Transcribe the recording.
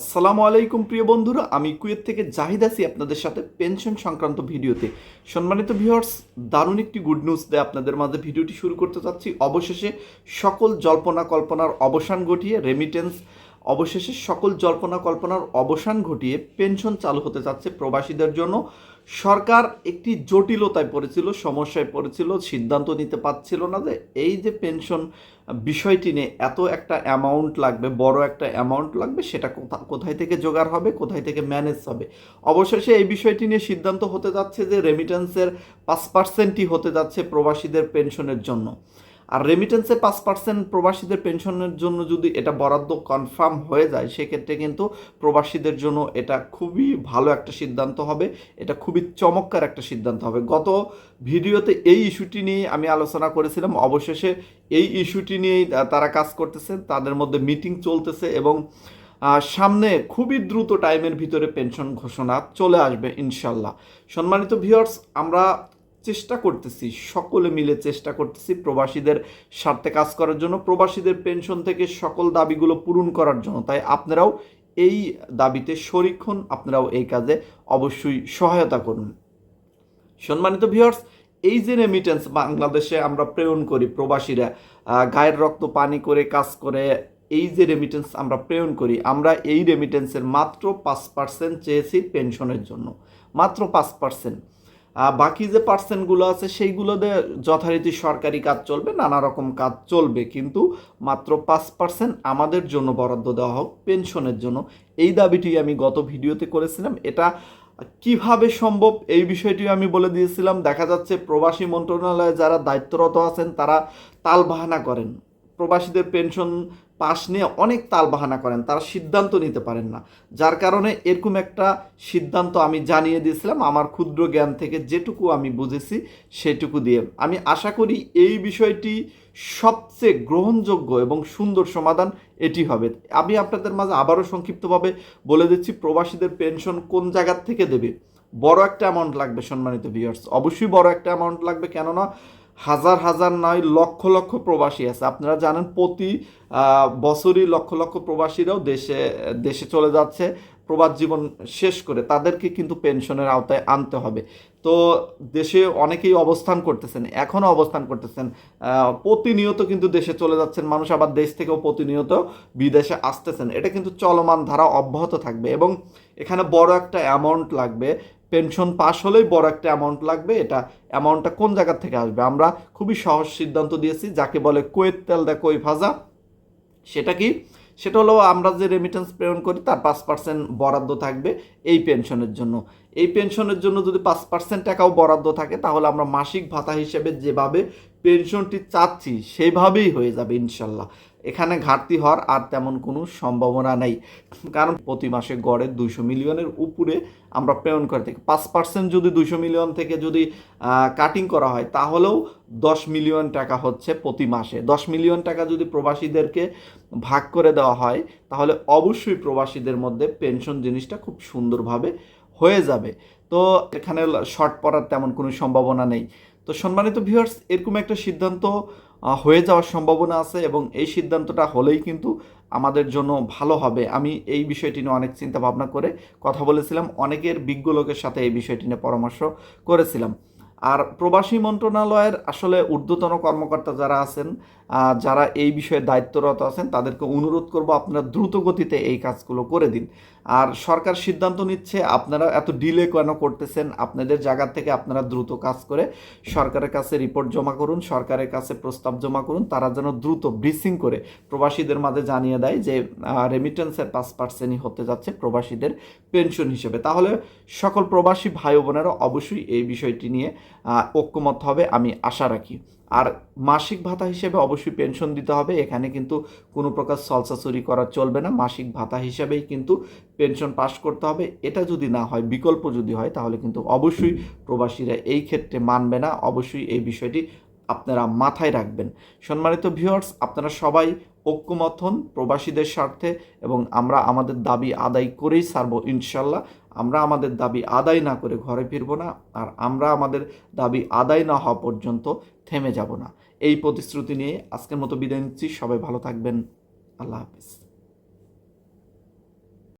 আসসালামু আলাইকুম, প্রিয় বন্ধুরা। আমি কুয়েত থেকে জাহিদ আছি আপনাদের সাথে পেনশন সংক্রান্ত ভিডিওতে। সম্মানিত ভিউয়ার্স, দারুণ একটি গুড নিউজ দিয়ে আপনাদের মাঝে ভিডিওটি শুরু করতে চাচ্ছি। অবশেষে সকল জল্পনা কল্পনার অবসান ঘটিয়ে রেমিটেন্স অবশেষে সকল জল্পনা কল্পনার অবসান ঘটিয়ে পেনশন চালু হতে যাচ্ছে প্রবাসীদের জন্য। সরকার একটি জটিলতায় পড়েছিল, সমস্যায় পড়েছিল, সিদ্ধান্ত নিতে পারছিল না যে এই যে পেনশন বিষয়টি নিয়ে এত একটা অ্যামাউন্ট লাগবে, বড় একটা অ্যামাউন্ট লাগবে, সেটা কোথা- কোথায় থেকে জোগাড় হবে, কোথায় থেকে ম্যানেজ হবে? অবশেষে এই বিষয়টি নিয়ে সিদ্ধান্ত হতে যাচ্ছে যে রেমিটেন্সের পাঁচ পার্সেন্টই হতে যাচ্ছে প্রবাসীদের পেনশনের জন্য। আর রেমিটেন্সে পাঁচ পার্সেন্ট প্রবাসীদের পেনশনের জন্য যদি এটা বরাদ্দ কনফার্ম হয়ে যায়, সেক্ষেত্রে কিন্তু প্রবাসীদের জন্য এটা খুবই ভালো একটা সিদ্ধান্ত হবে। এটা খুবই চমৎকার একটা সিদ্ধান্ত হবে। গত ভিডিওতে এই ইস্যুটি নিয়ে আমি আলোচনা করেছিলাম। অবশেষে এই ইস্যুটি নিয়েই তারা কাজ করতেছে। তাদের মধ্যে মিটিং চলতেছে এবং সামনে খুবই দ্রুত টাইমের ভিতরে পেনশন ঘোষণা চলে আসবে ইনশাল্লাহ সম্মানিত ভিউয়ার্স আমরা চেষ্টা করতেছি, সকলে মিলে চেষ্টা করতেছি প্রবাসীদের স্বার্থে কাজ করার জন্য, প্রবাসীদের পেনশন থেকে সকল দাবিগুলো পূরণ করার জন্য। তাই আপনারাও এই দাবিতে শরিক হন, আপনারাও এই কাজে অবশ্যই সহায়তা করুন। সম্মানিত ভিউয়ার্স এই যে রেমিটেন্স বাংলাদেশে আমরা প্রেরণ করি প্রবাসীরা গায়ের রক্ত, পানি করে কাজ করে, এই যে রেমিটেন্স আমরা প্রেরণ করি, আমরা এই রেমিটেন্সের মাত্র পাঁচ পার্সেন্ট চেয়েছি পেনশনের জন্য। মাত্র পাঁচ পার্সেন্ট বাকি যে পার্সেন্টগুলো আছে, সেইগুলোতে যথারীতি সরকারি কাজ চলবে, নানা রকম কাজ চলবে। কিন্তু মাত্র পাঁচ পার্সেন্ট আমাদের জন্য বরাদ্দ দেওয়া হোক, পেনশনের জন্য। এই দাবিটি আমি গত ভিডিওতে করেছিলাম। এটা কীভাবে সম্ভব এই বিষয়টি আমি বলে দিয়েছিলাম। দেখা যাচ্ছে প্রবাসী মন্ত্রণালয়ে যারা দায়িত্বরত আছেন, তারা তালবাহানা করেন। প্রবাসীদের পেনশন পাশ নিয়ে অনেক তালবাহানা করেন, তারা সিদ্ধান্ত নিতে পারেন না। যার কারণে এরকম একটা সিদ্ধান্ত আমি জানিয়ে দিয়েছিলাম, আমার ক্ষুদ্র জ্ঞান থেকে যেটুকু আমি বুঝেছি সেটুকু দিয়ে। আমি আশা করি এই বিষয়টি সবচেয়ে গ্রহণযোগ্য এবং সুন্দর সমাধান এটি হবে। আমি আপনাদের মাঝে আবারও সংক্ষিপ্তভাবে বলে দিচ্ছি, প্রবাসীদের পেনশন কোন জায়গার থেকে দেবে? বড় একটা অ্যামাউন্ট লাগবে সম্মানিত ভিউয়ার্স অবশ্যই বড় একটা অ্যামাউন্ট লাগবে, কেননা হাজার হাজার নয় লক্ষ লক্ষ প্রবাসী আছে। আপনারা জানেন প্রতি বছরই লক্ষ লক্ষ প্রবাসীরাও দেশে দেশে চলে যাচ্ছে। প্রবাস জীবন শেষ করে তাদেরকে কিন্তু পেনশনের আওতায় আনতে হবে। তো দেশে অনেকেই অবস্থান করতেছেন, এখনও অবস্থান করতেছেন। প্রতিনিয়ত কিন্তু দেশে চলে যাচ্ছেন মানুষ, আবার দেশ থেকেও প্রতিনিয়ত বিদেশে আসতেছেন। এটা কিন্তু চলমান ধারা অব্যাহত থাকবে এবং এখানে বড় একটা অ্যামাউন্ট লাগবে। পেনশন পাস হলেই বড় একটা অ্যামাউন্ট লাগবে। এটা অ্যামাউন্টটা কোন জায়গা থেকে আসবে? আমরা খুবই সহজ সিদ্ধান্ত দিয়েছি, যাকে বলে কোয়েত তেল দা কই ভাজা। সেটা কি? সেটা হলো আমরা যে রেমিটেন্স প্রেরণ করি, তার পাঁচ পার্সেন্ট বরাদ্দ থাকবে এই পেনশনের জন্য। এই পেনশনের জন্য যদি পাঁচ পার্সেন্ট টাকাও বরাদ্দ থাকে, তাহলে আমরা মাসিক ভাতা হিসেবে যেভাবে পেনশনটি চাচ্ছি, সেভাবেই হয়ে যাবে ইনশাল্লাহ। এখানে ঘাটতি হওয়ার আর তেমন কোনো সম্ভাবনা নেই। কারণ প্রতি মাসে গড়ে দুইশো মিলিয়নের উপরে আমরা প্রেরণ করে থাকি। পাঁচ পার্সেন্ট যদি দুইশো মিলিয়ন থেকে যদি কাটিং করা হয়, তাহলেও দশ মিলিয়ন টাকা হচ্ছে প্রতি মাসে। দশ মিলিয়ন টাকা যদি প্রবাসীদেরকে ভাগ করে দেওয়া হয়, তাহলে অবশ্যই প্রবাসীদের মধ্যে পেনশন জিনিসটা খুব সুন্দরভাবে হয়ে যাবে। তো এখানে শর্ট পড়ার তেমন কোনো সম্ভাবনা নেই। তো সম্মানিত ভিউয়ার্স এরকম একটা সিদ্ধান্ত হয়ে যাওয়ার সম্ভাবনা আছে এবং এই সিদ্ধান্তটা হলেই কিন্তু আমাদের জন্য ভালো হবে। আমি এই বিষয়টি নিয়ে অনেক চিন্তা ভাবনা করে কথা বলেছিলাম, অনেকের বিজ্ঞ লোকের সাথে এই বিষয়টি নিয়ে পরামর্শ করেছিলাম। আর প্রবাসী মন্ত্রণালয়ের আসলে ঊর্ধ্বতন কর্মকর্তা যারা আছেন যারা এই বিষয়ে দায়িত্বরত আছেন, তাদেরকে অনুরোধ করব আপনারা দ্রুত গতিতে এই কাজগুলো করে দিন। আর সরকার সিদ্ধান্ত নিচ্ছে আপনারা এত ডিলে কেন করতেছেন, আপনাদের জায়গা থেকে আপনারা দ্রুত কাজ করে সরকারের কাছে রিপোর্ট জমা করুন, সরকারের কাছে প্রস্তাব জমা করুন, তারা যেন দ্রুত ব্রিসিং করে প্রবাসীদের মাঝে জানিয়ে দেয় যে রেমিটেন্সের পাঁচ পার্সেন্টই হতে যাচ্ছে প্রবাসীদের পেনশন হিসেবে। তাহলে সকল প্রবাসী ভাই বোনেরা অবশ্যই এই বিষয়টি নিয়ে ঐক্যমত হবে, আমি আশা রাখি। আর মাসিক ভাতা হিসেবে অবশ্যই পেনশন দিতে হবে। এখানে কিন্তু কোনো প্রকার সলসাচুরি করা চলবে না। মাসিক ভাতা হিসাবেই কিন্তু পেনশন পাস করতে হবে। এটা যদি না হয়, বিকল্প যদি হয়, তাহলে কিন্তু অবশ্যই প্রবাসীরা এই ক্ষেত্রে মানবে না। অবশ্যই এই বিষয়টি আপনারা মাথায় রাখবেন। সম্মানিত ভিউয়ার্স আপনারা সবাই ঐক্যমত হন প্রবাসীদের স্বার্থে এবং আমরা আমাদের দাবি আদায় করেই ছাড়বো ইনশাল্লাহ। আমরা আমাদের দাবি আদায় না করে ঘরে ফিরবো না, আর আমরা আমাদের দাবি আদায় না হওয়া পর্যন্ত থেমে যাব না। এই প্রতিশ্রুতি নিয়ে আজকের মতো বিদায় নিচ্ছি। সবাই ভালো থাকবেন। আল্লাহ হাফিজ।